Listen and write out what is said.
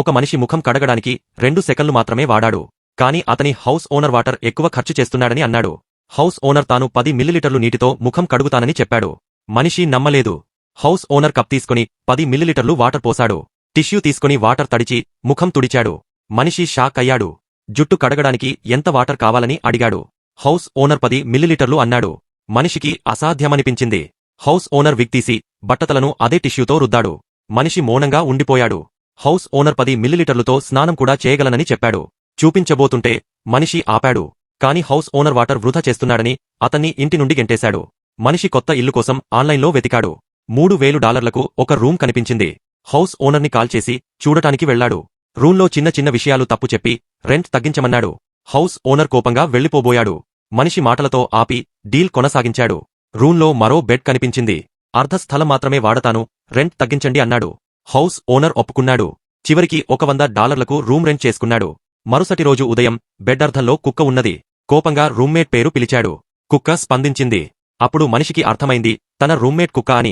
ఒక మనిషి ముఖం కడగడానికి రెండు సెకన్లు మాత్రమే వాడాడు. కాని అతని హౌస్ ఓనర్ వాటర్ ఎక్కువ ఖర్చు చేస్తున్నాడని అన్నాడు. హౌస్ ఓనర్ తాను పది మిల్లీలీటర్లు నీటితో ముఖం కడుగుతానని చెప్పాడు. మనిషి నమ్మలేదు. హౌస్ ఓనర్ కప్ తీసుకుని పది మిల్లీలీటర్లు వాటర్ పోశాడు. టిష్యూ తీసుకుని వాటర్ తడిచి ముఖం తుడిచాడు. మనిషి షాక్ అయ్యాడు. జుట్టు కడగడానికి ఎంత వాటర్ కావాలని అడిగాడు. హౌస్ ఓనర్ పది మిల్లీలీటర్లు అన్నాడు. మనిషికి అసాధ్యమనిపించింది. హౌస్ ఓనర్ విక్తీసి బట్టతలను అదే టిష్యూతో రుద్దాడు. మనిషి మౌనంగా ఉండిపోయాడు. హౌస్ ఓనర్ పది మిల్లీలీటర్లతో స్నానం కూడా చేయగలనని చెప్పాడు. చూపించబోతుంటే మనిషి ఆపాడు. కాని హౌస్ ఓనర్ వాటర్ వృధా చేస్తున్నాడని అతన్ని ఇంటి నుండి గెంటేశాడు. మనిషి కొత్త ఇల్లు కోసం ఆన్లైన్లో వెతికాడు. మూడు వేలు డాలర్లకు ఒక రూమ్ కనిపించింది. హౌస్ ఓనర్ని కాల్ చేసి చూడటానికి వెళ్ళాడు రూంలో చిన్న చిన్న విషయాలు తప్పు చెప్పి రెంట్ తగ్గించమన్నాడు. హౌస్ ఓనర్ కోపంగా వెళ్ళిపోబోయాడు మనిషి మాటలతో ఆపి డీల్ కొనసాగించాడు. రూంలో మరో బెడ్ కనిపించింది. అర్ధ స్థలం మాత్రమే వాడతాను. రెంట్ తగ్గించండి అన్నాడు. హౌస్ ఓనర్ ఒప్పుకున్నాడు. చివరికి ఒక వంద డాలర్లకు రూమ్ రెంట్ చేసుకున్నాడు. మరుసటి రోజు ఉదయం బెడ్డర్ధంలో కుక్క ఉన్నది. కోపంగా రూమ్మేట్ పేరు పిలిచాడు. కుక్క స్పందించింది. అప్పుడు మనిషికి అర్థమైంది తన రూమ్మేట్ కుక్క అని.